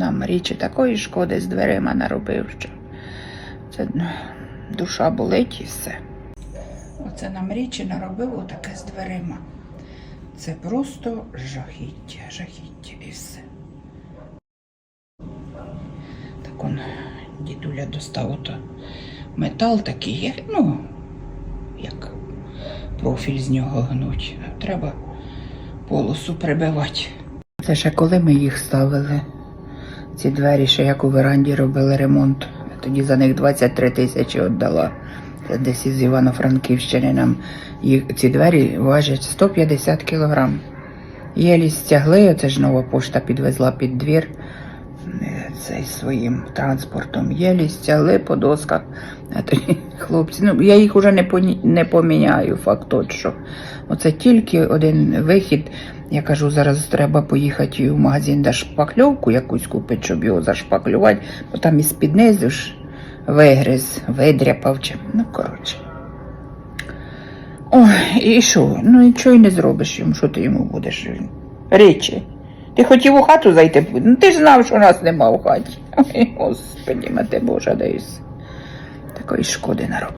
нам річі такої шкоди з дверима наробив, що це душа болить і все. Оце нам річі наробив отаке з дверима. Це просто жахіття, жахіття і все. Так он дідуля достав ото метал такий, ну, як профіль з нього гнуть. Треба полосу прибивати. Це ще коли ми їх ставили, ці двері, ще як у веранді робили ремонт. Я тоді за них 23 тисячі віддала. Це десь із Івано-Франківщини нам їх, ці двері важать 150 кілограм. Єлі стягли, оце ж нова пошта підвезла під двір цей своїм транспортом. Єлі стягли по досках. Тоді хлопці, ну я їх уже не, не поміняю, факт тот, що. Оце тільки один вихід. Я кажу, зараз треба поїхати в магазин де шпакльовку якусь купити, щоб його зашпаклювати, бо там із під низу ж вигриз, видряпав чи. Ну, коротше. Ой, і що? Ну нічого й не зробиш йому, що ти йому будеш? Речі. Ти хотів у хату зайти? Ну ти ж знав, що нас нема в хаті. Ой, господи, мати Божа, десь. Такої шкоди народ.